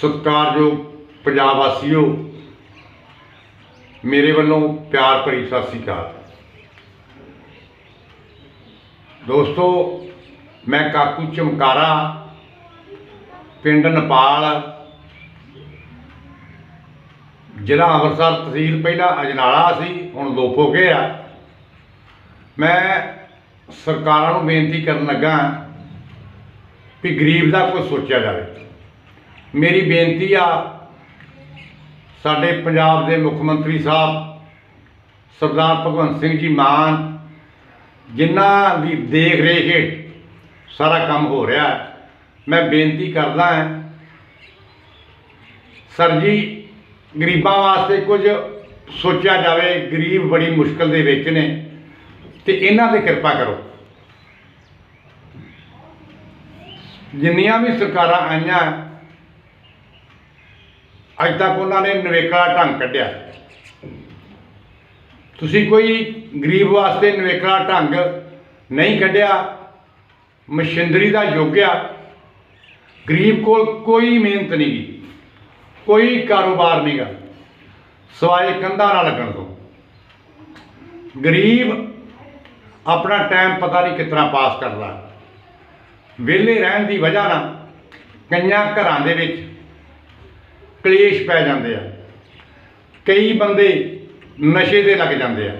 ਸਤਿਕਾਰਯੋਗ ਪੰਜਾਬ ਵਾਸੀਓ, ਮੇਰੇ ਵੱਲੋਂ ਪਿਆਰ ਭਰੀ ਸਤਿ ਸ੍ਰੀ ਅਕਾਲ। ਦੋਸਤੋ, ਮੈਂ ਕਾਕੂ ਚਮਕਾਰਾ, ਪਿੰਡ ਨੇਪਾਲ, ਜ਼ਿਲ੍ਹਾ ਅੰਮ੍ਰਿਤਸਰ ਤਹਿਸੀਲ ਪਹਿਲਾਂ ਅਜਨਾਲਾ ਸੀ, ਹੁਣ ਲੋਪੋ ਕੇ ਆ। ਮੈਂ ਸਰਕਾਰਾਂ ਨੂੰ ਬੇਨਤੀ ਕਰਨ ਲੱਗਾ ਵੀ ਗਰੀਬ ਦਾ ਕੋਈ ਸੋਚਿਆ ਜਾਵੇ। ਮੇਰੀ ਬੇਨਤੀ ਆ, ਸਾਡੇ ਪੰਜਾਬ ਦੇ ਮੁੱਖ ਮੰਤਰੀ ਸਾਹਿਬ, ਸਰਦਾਰ ਭਗਵੰਤ ਸਿੰਘ ਜੀ ਮਾਨ, ਜਿਨ੍ਹਾਂ ਦੀ ਦੇਖ ਰੇਖ ਹੇਠ ਸਾਰਾ ਕੰਮ ਹੋ ਰਿਹਾ ਮੈਂ ਬੇਨਤੀ ਕਰਦਾ ਹਾਂ, ਸਰ ਜੀ, ਗਰੀਬਾਂ ਵਾਸਤੇ ਕੁਝ ਸੋਚਿਆ ਜਾਵੇ, ਗਰੀਬ ਬੜੀ ਮੁਸ਼ਕਲ ਦੇ ਵਿੱਚ ਨੇ, ਤੇ ਇਹਨਾਂ ਤੇ ਕਿਰਪਾ ਕਰੋ। ਜਿੰਨੀਆਂ ਵੀ ਸਰਕਾਰਾਂ ਆਈਆਂ ਅੱਜ ਤੱਕ ਉਹਨਾਂ ਨੇ ਨਵੇਕਲਾ ਢੰਗ ਕੱਢਿਆ। ਤੁਸੀਂ ਕੋਈ ਗਰੀਬ ਵਾਸਤੇ ਨਵੇਕਲਾ ਢੰਗ ਨਹੀਂ ਕੱਢਿਆ, ਮਸ਼ੀਨਰੀ ਦਾ ਯੁੱਗ ਆ, ਗਰੀਬ ਕੋਲ ਕੋਈ ਮਿਹਨਤ ਨਹੀਂ ਗੀ, ਕੋਈ ਕਾਰੋਬਾਰ ਨਹੀਂਗਾ ਸਵਾਏ ਕੰਧਾਂ ਨਾਲ ਲੱਗਣ ਤੋਂ। ਗਰੀਬ ਆਪਣਾ ਟਾਈਮ ਪਤਾ ਨਹੀਂ ਕਿਤਨਾ ਪਾਸ ਕਰਦਾ। ਵਿਹਲੇ ਰਹਿਣ ਦੀ ਵਜ੍ਹਾ ਨਾਲ ਕਈਆਂ ਘਰਾਂ ਦੇ ਵਿੱਚ ਕਲੇਸ਼ ਪੈ ਜਾਂਦੇ ਆ। ਕਈ ਬੰਦੇ ਨਸ਼ੇ ਦੇ ਲੱਗ ਜਾਂਦੇ ਆ।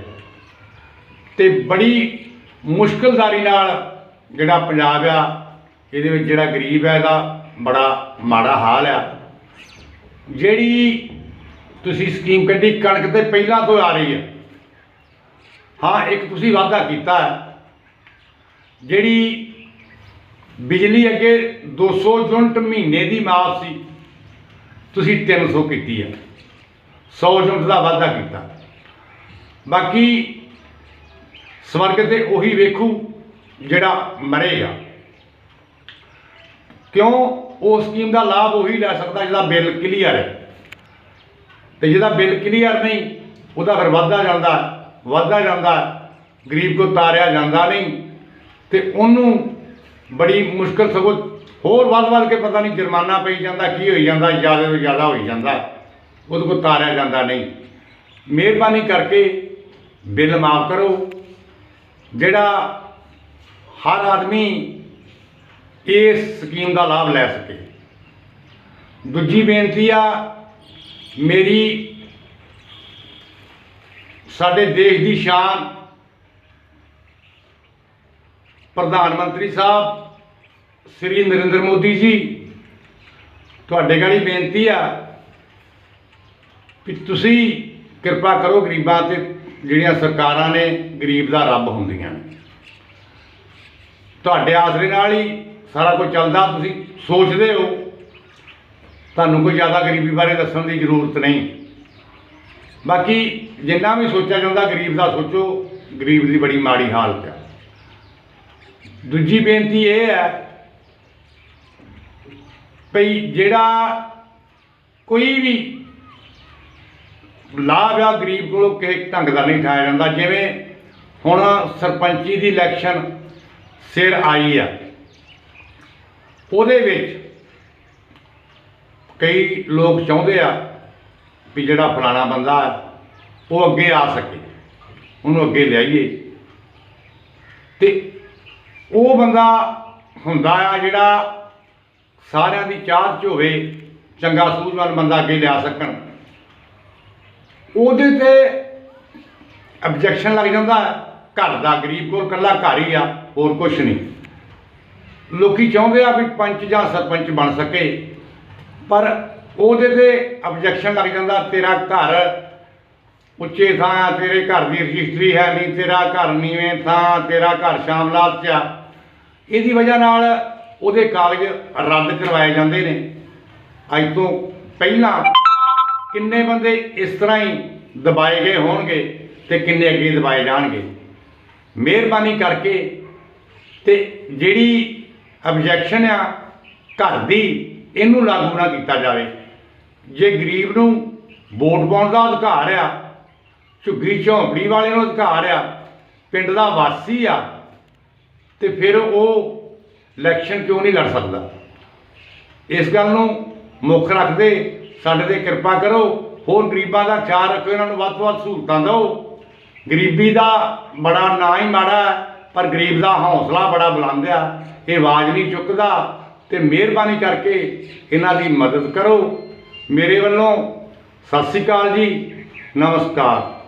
ਤੇ ਬੜੀ ਮੁਸ਼ਕਲਦਾਰੀ ਨਾਲ ਜਿਹੜਾ ਪੰਜਾਬ ਆ, ਇਹਦੇ ਵਿੱਚ ਜਿਹੜਾ ਗਰੀਬ ਹੈ ਇਹਦਾ ਬੜਾ ਮਾੜਾ ਹਾਲ ਆ। ਜਿਹੜੀ ਤੁਸੀਂ ਸਕੀਮ ਕੱਢੀ, ਕਣਕ ਤੇ ਪਹਿਲਾਂ ਤੋਂ ਆ ਰਹੀ ਹੈ ਹਾਂ, ਇੱਕ ਤੁਸੀਂ ਵਾਅਦਾ ਕੀਤਾ ਜਿਹੜੀ ਬਿਜਲੀ ਅੱਗੇ 200 ਯੂਨਿਟ ਮਹੀਨੇ ਦੀ ਮਾਫ ਸੀ ਤੁਸੀਂ 300 ਕੀਤੀ ਹੈ 100 ਯੂਨਿਟ ਦਾ ਵਾਧਾ ਕੀਤਾ। ਬਾਕੀ ਸਵਰਗ ਤੇ ਉਹੀ ਵੇਖੂ ਜਿਹੜਾ ਮਰੇਗਾ। ਕਿਉਂ ਉਹ ਸਕੀਮ ਦਾ ਲਾਭ ਉਹੀ ਲੈ ਸਕਦਾ ਜਿਹਦਾ ਬਿੱਲ ਕਲੀਅਰ ਹੈ। ਤੇ ਜਿਹਦਾ ਬਿੱਲ ਕਲੀਅਰ ਨਹੀਂ, ਉਹਦਾ ਫਿਰ ਵੱਧਦਾ ਜਾਂਦਾ ਵੱਧਦਾ ਜਾਂਦਾ, ਗਰੀਬ ਕੋ ਤਾਰਿਆ ਜਾਂਦਾ ਨਹੀਂ। ਤੇ ਉਹਨੂੰ ਬੜੀ ਮੁਸ਼ਕਲ ਸਗੋਂ ਹੋਰ ਵੱਧ ਵੱਧ ਕੇ ਪਤਾ ਨਹੀਂ ਜੁਰਮਾਨਾ ਪਈ ਜਾਂਦਾ, ਕੀ ਹੋਈ ਜਾਂਦਾ, ਜ਼ਿਆਦਾ ਤੋਂ ਜ਼ਿਆਦਾ ਹੋਈ ਜਾਂਦਾ, ਉਹਦੇ ਕੋਲ ਤਾਰਿਆ ਜਾਂਦਾ ਨਹੀਂ। ਮਿਹਰਬਾਨੀ ਕਰਕੇ ਬਿੱਲ ਮਾਫ ਕਰੋ। ਜਿਹੜਾ ਹਰ ਆਦਮੀ ਇਸ ਸਕੀਮ ਦਾ ਲਾਭ ਲੈ ਸਕੇ। ਦੂਜੀ ਬੇਨਤੀ ਆ, ਮੇਰੀ ਸਾਡੇ ਦੇਸ਼ ਦੀ ਸ਼ਾਨ, ਪ੍ਰਧਾਨ ਮੰਤਰੀ ਸਾਹਿਬ ਸ੍ਰੀ ਨਰਿੰਦਰ ਮੋਦੀ ਜੀ, ਤੁਹਾਡੇ ਗਾੜੀ ਬੇਨਤੀ ਆ ਕਿ ਤੁਸੀਂ ਕਿਰਪਾ ਕਰੋ ਗਰੀਬਾਂ ਤੇ ਜਿਹੜੀਆਂ ਸਰਕਾਰਾਂ ਨੇ, ਗਰੀਬ ਦਾ ਰੱਬ ਹੁੰਦੀਆਂ ਨੇ। ਤੁਹਾਡੇ ਆਸਰੇ ਨਾਲ ਹੀ ਸਾਰਾ ਕੁਝ ਚੱਲਦਾ, ਤੁਸੀਂ ਸੋਚਦੇ ਹੋ। ਤੁਹਾਨੂੰ ਕੋਈ ਜ਼ਿਆਦਾ ਗਰੀਬੀ ਬਾਰੇ ਦੱਸਣ ਦੀ ਜ਼ਰੂਰਤ ਨਹੀਂ। ਬਾਕੀ ਜਿੰਨਾ ਵੀ ਸੋਚਿਆ ਜਾਂਦਾ, ਗਰੀਬ ਦਾ ਸੋਚੋ, ਗਰੀਬ ਦੀ ਬੜੀ ਮਾੜੀ ਹਾਲਤ ਹੈ ਦੂਜੀ ਬੇਨਤੀ ਇਹ ਹੈ ਭਈ ਜਿਹੜਾ ਕੋਈ ਵੀ ਲਾਭ ਆ ਗਰੀਬ ਕੋਲੋਂ ਕਿਸੇ ਢੰਗ ਦਾ ਨਹੀਂ ਠਾਇਆ ਜਾਂਦਾ। ਜਿਵੇਂ ਹੁਣ ਸਰਪੰਚੀ ਦੀ ਇਲੈਕਸ਼ਨ ਸਿਰ ਆਈ ਆ। ਉਹਦੇ ਵਿੱਚ ਕਈ ਲੋਕ ਚਾਹੁੰਦੇ ਆ ਵੀ ਜਿਹੜਾ ਫਲਾਣਾ ਬੰਦਾ ਹੈ, ਉਹ ਅੱਗੇ ਆ ਸਕੇ ਉਹਨੂੰ ਅੱਗੇ ਲਿਆਈਏ। ਤੇ ਉਹ ਬੰਦਾ ਹੁੰਦਾ ਆ ਜਿਹੜਾ ਸਾਰਿਆਂ ਦੀ ਚਾਹ ਚ ਹੋਵੇ, ਚੰਗਾ ਸੂਝਵਾਨ ਬੰਦਾ ਅੱਗੇ ਲਿਆ ਸਕਣ। ਉਹਦੇ ਤੇ ਆਬਜੈਕਸ਼ਨ ਲੱਗ ਜਾਂਦਾ ਘਰ ਦਾ ਗਰੀਬ ਕੋਲ ਕੱਲਾ ਘਰ ਹੀ ਆ, ਹੋਰ ਕੁਝ ਨਹੀਂ। ਲੋਕੀ ਚਾਹੁੰਦੇ ਆ ਵੀ ਪੰਚ ਜਾਂ ਸਰਪੰਚ ਬਣ ਸਕੇ, ਪਰ ਉਹਦੇ ਤੇ ਆਬਜੈਕਸ਼ਨ ਲੱਗ ਜਾਂਦਾ, ਤੇਰਾ ਘਰ ਉੱਚੇ ਥਾਂ ਆ, ਤੇਰੇ ਘਰ ਦੀ ਰਜਿਸਟਰੀ ਹੈ ਨਹੀਂ, ਤੇਰਾ ਘਰ ਨੀਵੇਂ ਥਾਂ, ਤੇਰਾ ਘਰ ਸ਼ਾਮਲਾਤ 'ਚ ਆ। ਇਹਦੀ ਵਜ੍ਹਾ ਨਾਲ ਉਹਦੇ ਕਾਗਜ਼ ਰੱਦ ਕਰਵਾਏ ਜਾਂਦੇ ਨੇ। ਅੱਜ ਤੋਂ ਪਹਿਲਾਂ ਕਿੰਨੇ ਬੰਦੇ ਇਸ ਤਰ੍ਹਾਂ ਹੀ ਦਬਾਏ ਗਏ ਹੋਣਗੇ ਤੇ ਕਿੰਨੇ ਅੱਗੇ ਦਬਾਏ ਜਾਣਗੇ? ਮਿਹਰਬਾਨੀ ਕਰਕੇ ਤੇ ਜਿਹੜੀ ਆਬਜੈਕਸ਼ਨ ਆ ਘਰ ਦੀ, ਇਹਨੂੰ ਲਾਗੂ ਨਾ ਕੀਤਾ ਜਾਵੇ। ਜੇ ਗਰੀਬ ਨੂੰ ਵੋਟ ਪਾਉਣ ਦਾ ਅਧਿਕਾਰ ਆ, ਝੁੱਗੀ ਝੌਂਪੜੀ ਵਾਲੇ ਨੂੰ ਅਧਿਕਾਰ ਆ, ਪਿੰਡ ਦਾ ਵਾਸੀ ਆ, ਤੇ ਫਿਰ ਉਹ ਇਲੈਕਸ਼ਨ ਕਿਉਂ ਨਹੀਂ ਲੜ ਸਕਦਾ? ਇਸ ਗੱਲ ਨੂੰ ਮੁੱਖ ਰੱਖਦੇ ਸਾਡੇ ਤੇ ਕਿਰਪਾ ਕਰੋ ਹੋਰ ਗਰੀਬਾਂ ਦਾ ਖਿਆਲ ਰੱਖੋ ਇਹਨਾਂ ਨੂੰ ਵੱਧ ਤੋਂ ਵੱਧ ਸਹੂਲਤਾਂ ਦਿਓ। ਗਰੀਬੀ ਦਾ ਬੜਾ ਨਾ ਹੀ ਮਾੜਾ ਹੈ, ਪਰ ਗਰੀਬ ਦਾ ਹੌਸਲਾ ਬੜਾ ਬੁਲੰਦ ਆ ਇਹ ਆਵਾਜ਼ ਨਹੀਂ ਚੁੱਕਦਾ। ਤੇ ਮਿਹਰਬਾਨੀ ਕਰਕੇ ਇਹਨਾਂ ਦੀ ਮਦਦ ਕਰੋ। ਮੇਰੇ ਵੱਲੋਂ ਸਤਿ ਸ੍ਰੀ ਅਕਾਲ ਜੀ ਨਮਸਕਾਰ।